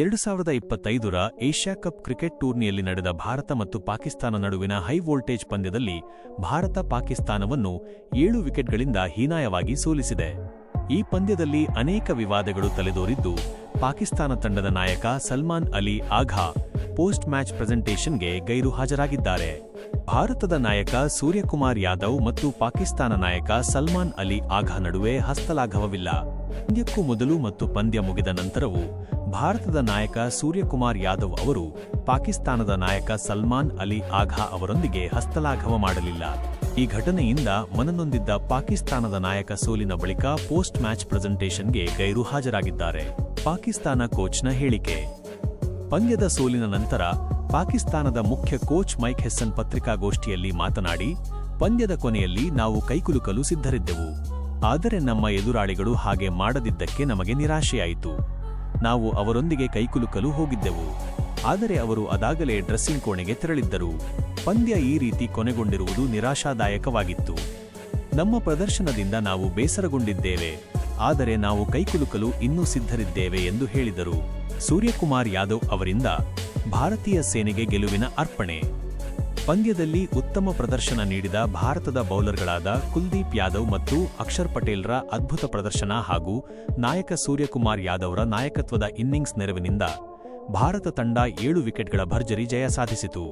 ಎರಡು ಸಾವಿರದ ಇಪ್ಪತ್ತೈದರ ಏಷ್ಯಾ ಕಪ್ ಕ್ರಿಕೆಟ್ ಟೂರ್ನಿಯಲ್ಲಿ ನಡೆದ ಭಾರತ ಮತ್ತು ಪಾಕಿಸ್ತಾನ ನಡುವಿನ ಹೈ ವೋಲ್ಟೇಜ್ ಪಂದ್ಯದಲ್ಲಿ ಭಾರತ ಪಾಕಿಸ್ತಾನವನ್ನು ಏಳು ವಿಕೆಟ್ಗಳಿಂದ ಹೀನಾಯವಾಗಿ ಸೋಲಿಸಿದೆ. ಈ ಪಂದ್ಯದಲ್ಲಿ ಅನೇಕ ವಿವಾದಗಳು ತಲೆದೋರಿದ್ದು, ಪಾಕಿಸ್ತಾನ ತಂಡದ ನಾಯಕ ಸಲ್ಮಾನ್ ಅಲಿ ಆಘಾ ಪೋಸ್ಟ್ ಮ್ಯಾಚ್ ಪ್ರೆಸೆಂಟೇಷನ್ಗೆ ಗೈರು ಹಾಜರಾಗಿದ್ದಾರೆ. ಭಾರತದ ನಾಯಕ ಸೂರ್ಯಕುಮಾರ್ ಯಾದವ್ ಮತ್ತು ಪಾಕಿಸ್ತಾನ ನಾಯಕ ಸಲ್ಮಾನ್ ಅಲಿ ಆಘಾ ನಡುವೆ ಹಸ್ತಲಾಘವವಿಲ್ಲ. ಪಂದ್ಯಕ್ಕೂ ಮೊದಲು ಮತ್ತು ಪಂದ್ಯ ಮುಗಿದ ನಂತರವೂ ಭಾರತದ ನಾಯಕ ಸೂರ್ಯಕುಮಾರ್ ಯಾದವ್ ಅವರು ಪಾಕಿಸ್ತಾನದ ನಾಯಕ ಸಲ್ಮಾನ್ ಅಲಿ ಆಘಾ ಅವರೊಂದಿಗೆ ಹಸ್ತಲಾಘವ ಮಾಡಲಿಲ್ಲ. ಈ ಘಟನೆಯಿಂದ ಮನನೊಂದಿದ್ದ ಪಾಕಿಸ್ತಾನದ ನಾಯಕ ಸೋಲಿನ ಬಳಿಕ ಪೋಸ್ಟ್ ಮ್ಯಾಚ್ ಪ್ರೆಸೆಂಟೇಷನ್ಗೆ ಗೈರು ಹಾಜರಾಗಿದ್ದಾರೆ. ಪಾಕಿಸ್ತಾನ ಕೋಚ್ನ ಹೇಳಿಕೆ. ಪಂದ್ಯದ ಸೋಲಿನ ನಂತರ ಪಾಕಿಸ್ತಾನದ ಮುಖ್ಯ ಕೋಚ್ ಮೈಕ್ ಹೆಸ್ಸನ್ ಪತ್ರಿಕಾಗೋಷ್ಠಿಯಲ್ಲಿ ಮಾತನಾಡಿ, ಪಂದ್ಯದ ಕೊನೆಯಲ್ಲಿ ನಾವು ಕೈಕುಲುಕಲು ಸಿದ್ಧರಿದ್ದೆವು. ಆದರೆ ನಮ್ಮ ಎದುರಾಳಿಗಳು ಹಾಗೆ ಮಾಡದಿದ್ದಕ್ಕೆ ನಮಗೆ ನಿರಾಶೆಯಾಯಿತು. ನಾವು ಅವರೊಂದಿಗೆ ಕೈಕುಲುಕಲು ಹೋಗಿದ್ದೆವು. ಆದರೆ ಅವರು ಅದಾಗಲೇ ಡ್ರೆಸ್ಸಿಂಗ್ ಕೋಣೆಗೆ ತೆರಳಿದ್ದರು. ಪಂದ್ಯ ಈ ರೀತಿ ಕೊನೆಗೊಂಡಿರುವುದು ನಿರಾಶಾದಾಯಕವಾಗಿತ್ತು. ನಮ್ಮ ಪ್ರದರ್ಶನದಿಂದ ನಾವು ಬೇಸರಗೊಂಡಿದ್ದೇವೆ. ಆದರೆ ನಾವು ಕೈಕುಲುಕಲು ಇನ್ನೂ ಸಿದ್ಧರಿದ್ದೇವೆ ಎಂದು ಹೇಳಿದರು. ಸೂರ್ಯಕುಮಾರ್ ಯಾದವ್ ಅವರಿಂದ ಭಾರತೀಯ ಸೇನೆಗೆ ಗೆಲುವಿನ ಅರ್ಪಣೆ. ಪಂದ್ಯದಲ್ಲಿ ಉತ್ತಮ ಪ್ರದರ್ಶನ ನೀಡಿದ ಭಾರತದ ಬೌಲರ್ಗಳಾದ ಕುಲ್ದೀಪ್ ಯಾದವ್ ಮತ್ತು ಅಕ್ಷರ್ ಪಟೇಲ್ರ ಅದ್ಭುತ ಪ್ರದರ್ಶನ ಹಾಗೂ ನಾಯಕ ಸೂರ್ಯಕುಮಾರ್ ಯಾದವ್ರ ನಾಯಕತ್ವದ ಇನ್ನಿಂಗ್ಸ್ ನೆರವಿನಿಂದ ಭಾರತ ತಂಡ ಏಳು ವಿಕೆಟ್ಗಳ ಭರ್ಜರಿ ಜಯ ಸಾಧಿಸಿತು.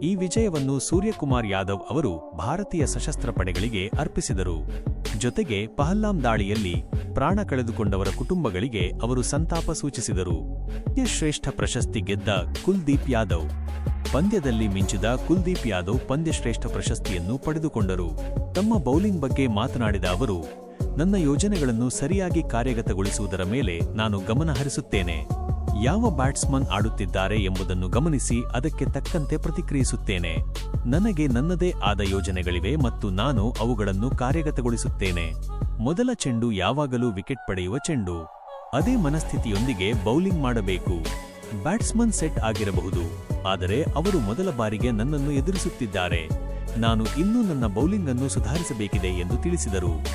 ಈ ವಿಜಯವನ್ನು ಸೂರ್ಯಕುಮಾರ್ ಯಾದವ್ ಅವರು ಭಾರತೀಯ ಸಶಸ್ತ್ರ ಪಡೆಗಳಿಗೆ ಅರ್ಪಿಸಿದರು. ಜೊತೆಗೆ ಪಹಲ್ಲಾಂ ದಾಳಿಯಲ್ಲಿ ಪ್ರಾಣ ಕಳೆದುಕೊಂಡವರ ಕುಟುಂಬಗಳಿಗೆ ಅವರು ಸಂತಾಪ ಸೂಚಿಸಿದರು. ಶ್ರೇಷ್ಠ ಪ್ರಶಸ್ತಿ ಗೆದ್ದ ಕುಲ್ದೀಪ್ ಯಾದವ್ ಪಂದ್ಯದಲ್ಲಿ ಮಿಂಚಿದ ಕುಲ್ದೀಪ್ ಯಾದವ್ ಪಂದ್ಯಶ್ರೇಷ್ಠ ಪ್ರಶಸ್ತಿಯನ್ನು ಪಡೆದುಕೊಂಡರು. ತಮ್ಮ ಬೌಲಿಂಗ್ ಬಗ್ಗೆ ಮಾತನಾಡಿದ ಅವರು, ನನ್ನ ಯೋಜನೆಗಳನ್ನು ಸರಿಯಾಗಿ ಕಾರ್ಯಗತಗೊಳಿಸುವುದರ ಮೇಲೆ ನಾನು ಗಮನ ಹರಿಸುತ್ತೇನೆ. ಯಾವ ಬ್ಯಾಟ್ಸ್ಮನ್ ಆಡುತ್ತಿದ್ದಾರೆ ಎಂಬುದನ್ನು ಗಮನಿಸಿ ಅದಕ್ಕೆ ತಕ್ಕಂತೆ ಪ್ರತಿಕ್ರಿಯಿಸುತ್ತೇನೆ. ನನಗೆ ನನ್ನದೇ ಆದ ಯೋಜನೆಗಳಿವೆ ಮತ್ತು ನಾನು ಅವುಗಳನ್ನು ಕಾರ್ಯಗತಗೊಳಿಸುತ್ತೇನೆ. ಮೊದಲ ಚೆಂಡು ಯಾವಾಗಲೂ ವಿಕೆಟ್ ಪಡೆಯುವ ಚೆಂಡು. ಅದೇ ಮನಸ್ಥಿತಿಯೊಂದಿಗೆ ಬೌಲಿಂಗ್ ಮಾಡಬೇಕು. ಬ್ಯಾಟ್ಸ್ಮನ್ ಸೆಟ್ ಆಗಿರಬಹುದು. ಆದರೆ ಅವರು ಮೊದಲ ಬಾರಿಗೆ ನನ್ನನ್ನು ಎದುರಿಸುತ್ತಿದ್ದಾರೆ. ನಾನು ಇನ್ನೂ ನನ್ನ ಬೌಲಿಂಗ್ ಅನ್ನು ಸುಧಾರಿಸಬೇಕಿದೆ ಎಂದು ತಿಳಿಸಿದರು.